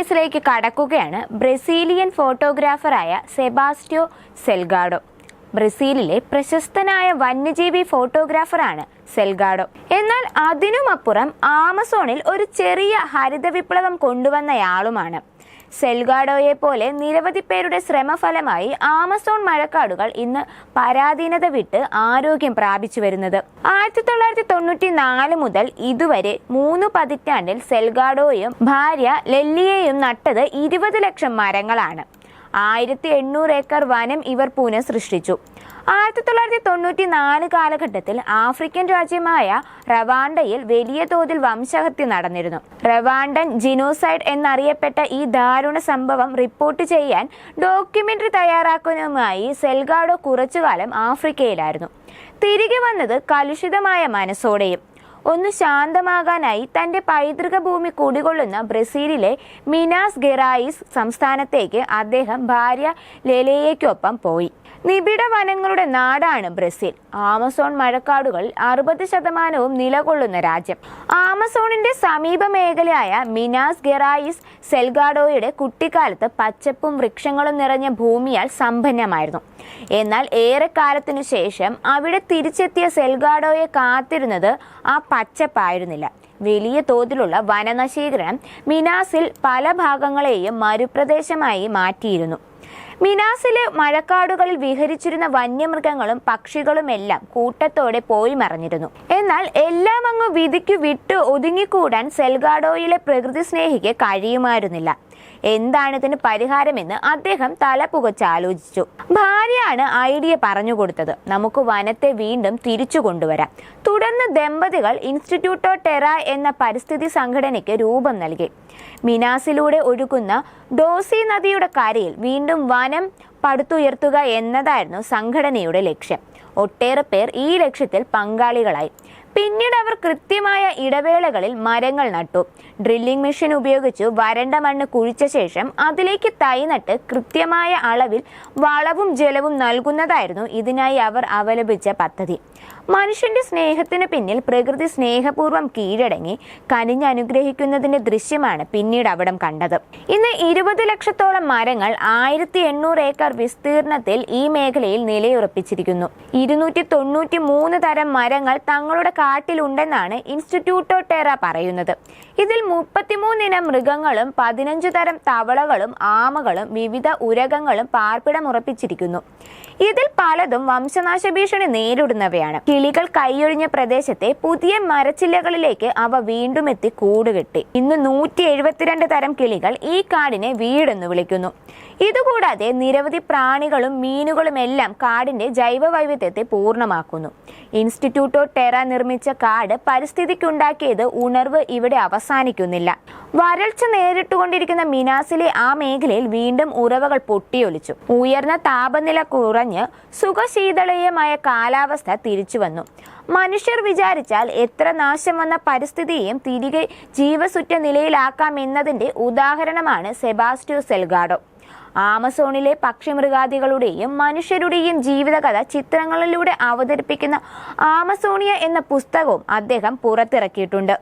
വയസ്സിലേക്ക് കടക്കുകയാണ് ബ്രസീലിയൻ ഫോട്ടോഗ്രാഫറായ സെബാസ്റ്റ്യോ സെൽഗാഡോ. ബ്രസീലിലെ പ്രശസ്തനായ വന്യജീവി ഫോട്ടോഗ്രാഫറാണ് സെൽഗാഡോ. എന്നാൽ അതിനുമപ്പുറം ആമസോണിൽ ഒരു ചെറിയ ഹരിത വിപ്ലവം കൊണ്ടുവന്നയാളുമാണ്. സെൽഗാഡോയെ പോലെ നിരവധി പേരുടെ ശ്രമഫലമായി ആമസോൺ മഴക്കാടുകൾ ഇന്ന് പരാധീനത വിട്ട് ആരോഗ്യം പ്രാപിച്ചു വരുന്നത്. ആയിരത്തി തൊള്ളായിരത്തി തൊണ്ണൂറ്റി നാല് മുതൽ ഇതുവരെ മൂന്ന് പതിറ്റാണ്ടിൽ സെൽഗാഡോയും ഭാര്യ ലെല്ലിയെയും നട്ടത് ഇരുപത് ലക്ഷം മരങ്ങളാണ്. ആയിരത്തി എണ്ണൂറ് ഏക്കർ വനം ഇവർ പുനഃസൃഷ്ടിച്ചു. ആയിരത്തി തൊള്ളായിരത്തി തൊണ്ണൂറ്റി നാല് കാലഘട്ടത്തിൽ ആഫ്രിക്കൻ രാജ്യമായ റവാണ്ടയിൽ വലിയ തോതിൽ വംശഹത്യ നടന്നിരുന്നു. റവാണ്ടൻ ജിനോസൈഡ് എന്നറിയപ്പെട്ട ഈ ദാരുണ സംഭവം റിപ്പോർട്ട് ചെയ്യാൻ ഡോക്യുമെന്ററി തയ്യാറാക്കുന്നതുമായി സെൽഗാഡോ കുറച്ചുകാലം ആഫ്രിക്കയിലായിരുന്നു. തിരികെ വന്നത് കലുഷിതമായ മനസ്സോടെയും ഒന്ന് ശാന്തമാകാനായി തന്റെ പൈതൃക ഭൂമി കുടികൊള്ളുന്ന ബ്രസീലിലെ മിനാസ് ഗെറായിസ് സംസ്ഥാനത്തേക്ക് അദ്ദേഹം ഭാര്യ ലെലയേക്കൊപ്പം പോയി. നിബിഡ വനങ്ങളുടെ നാടാണ് ബ്രസീൽ. ആമസോൺ മഴക്കാടുകൾ അറുപത് ശതമാനവും നിലകൊള്ളുന്ന രാജ്യം. ആമസോണിന്റെ സമീപ മേഖലയായ മിനാസ് ഗെറായിസ് സെൽഗാഡോയുടെ കുട്ടിക്കാലത്ത് പച്ചപ്പും വൃക്ഷങ്ങളും നിറഞ്ഞ ഭൂമിയാൽ സമ്പന്നമായിരുന്നു. എന്നാൽ ഏറെക്കാലത്തിനു ശേഷം അവിടെ തിരിച്ചെത്തിയ സെൽഗാഡോയെ കാത്തിരുന്നത് ആ പച്ചപ്പായിരുന്നില്ല. വലിയ തോതിലുള്ള വനനശീകരണം മിനാസിൽ പല ഭാഗങ്ങളെയും മരുപ്രദേശമായി മാറ്റിയിരുന്നു. മിനാസിലെ മഴക്കാടുകളിൽ വിഹരിച്ചിരുന്ന വന്യമൃഗങ്ങളും പക്ഷികളും എല്ലാം കൂട്ടത്തോടെ പോയി മറഞ്ഞിരുന്നു. എന്നാൽ എല്ലാം അങ്ങ് വിധിക്കു വിട്ട് ഒതുങ്ങിക്കൂടാൻ സെൽഗാഡോയിലെ പ്രകൃതി സ്നേഹിക്ക് കഴിയുമായിരുന്നില്ല. എന്താണ് ഇതിന് പരിഹാരമെന്ന് അദ്ദേഹം തല പുകച്ചാലോചിച്ചു ഭാര്യയാണ് ഐഡിയ പറഞ്ഞു കൊടുത്തത്. നമുക്ക് വനത്തെ വീണ്ടും തിരിച്ചു കൊണ്ടുവരാം. തുടർന്ന് ദമ്പതികൾ ഇൻസ്റ്റിറ്റ്യൂട്ട് ഓഫ് ടെറ എന്ന പരിസ്ഥിതി സംഘടനയ്ക്ക് രൂപം നൽകി. മിനാസിലൂടെ ഒഴുകുന്ന ഡോസി നദിയുടെ കരയിൽ വീണ്ടും വനം പടുത്തുയർത്തുക എന്നതായിരുന്നു സംഘടനയുടെ ലക്ഷ്യം. ഒട്ടേറെ പേർ ഈ ലക്ഷ്യത്തിൽ പങ്കാളികളായി. പിന്നീട് അവർ കൃത്യമായ ഇടവേളകളിൽ മരങ്ങൾ നട്ടു. ഡ്രില്ലിംഗ് മെഷീൻ ഉപയോഗിച്ച് വരണ്ട മണ്ണ് കുഴിച്ച ശേഷം അതിലേക്ക് തൈ നട്ട് കൃത്യമായ അളവിൽ വളവും ജലവും നൽകുന്നതായിരുന്നു ഇതിനായി അവർ അവലംബിച്ച പദ്ധതി. മനുഷ്യന്റെ സ്നേഹത്തിന് പിന്നിൽ പ്രകൃതി സ്നേഹപൂർവം കീഴടങ്ങി കനിഞ്ഞനുഗ്രഹിക്കുന്നതിന്റെ ദൃശ്യമാണ് പിന്നീട് അവിടം കണ്ടത്. ഇന്ന് ഇരുപത് ലക്ഷത്തോളം മരങ്ങൾ ആയിരത്തി എണ്ണൂറ് ഏക്കർ വിസ്തീർണത്തിൽ ഈ മേഖലയിൽ നിലയുറപ്പിച്ചിരിക്കുന്നു. ഇരുന്നൂറ്റി തൊണ്ണൂറ്റി മൂന്ന് തരം മരങ്ങൾ തങ്ങളുടെ കാട്ടിലുണ്ടെന്നാണ് ഇൻസ്റ്റിറ്റ്യൂട്ട് ഓഫ് ടെറ പറയുന്നത്. ഇതിൽ മുപ്പത്തിമൂന്നിനം മൃഗങ്ങളും പതിനഞ്ച് തരം തവളകളും ആമകളും വിവിധ ഉരകങ്ങളും പാർപ്പിടമുറപ്പിച്ചിരിക്കുന്നു. ഇതിൽ പലതും വംശനാശ ഭീഷണി നേരിടുന്നവയാണ്. കിളികൾ കൈയൊഴിഞ്ഞ പ്രദേശത്തെ പുതിയ മരച്ചില്ലകളിലേക്ക് അവ വീണ്ടും എത്തി കൂടുകെട്ടി. ഇന്ന് നൂറ്റി എഴുപത്തിരണ്ട് തരം കിളികൾ ഈ കാടിനെ വീടെന്ന് വിളിക്കുന്നു. ഇതുകൂടാതെ നിരവധി പ്രാണികളും മീനുകളും എല്ലാം കാടിന്റെ ജൈവ വൈവിധ്യത്തെ പൂർണമാക്കുന്നു. ഇൻസ്റ്റിറ്റ്യൂട്ട് ഓഫ് ടെറ നിർമ്മിച്ച കാട് പരിസ്ഥിതിക്കുണ്ടാക്കിയത് ഉണർവ് ഇവിടെ അവസാനിക്കുന്നില്ല. വരൾച്ച നേരിട്ടുകൊണ്ടിരിക്കുന്ന മിനാസിലെ ആ മേഖലയിൽ വീണ്ടും ഉറവകൾ പൊട്ടിയൊലിച്ചു. ഉയർന്ന താപനില കുറഞ്ഞ് സുഖശീതളീയമായ കാലാവസ്ഥ തിരിച്ചു വന്നു മനുഷ്യർ വിചാരിച്ചാൽ എത്ര നാശം വന്ന പരിസ്ഥിതിയെയും തിരികെ ജീവസുറ്റ നിലയിലാക്കാം എന്നതിന്റെ ഉദാഹരണമാണ് സെബാസ്റ്റ്യോ സെൽഗാഡോ. ആമസോണിലെ പക്ഷിമൃഗാദികളുടെയും മനുഷ്യരുടെയും ജീവിതകഥ ചിത്രങ്ങളിലൂടെ അവതരിപ്പിക്കുന്ന ആമസോണിയ എന്ന പുസ്തകവും അദ്ദേഹം പുറത്തിറക്കിയിട്ടുണ്ട്.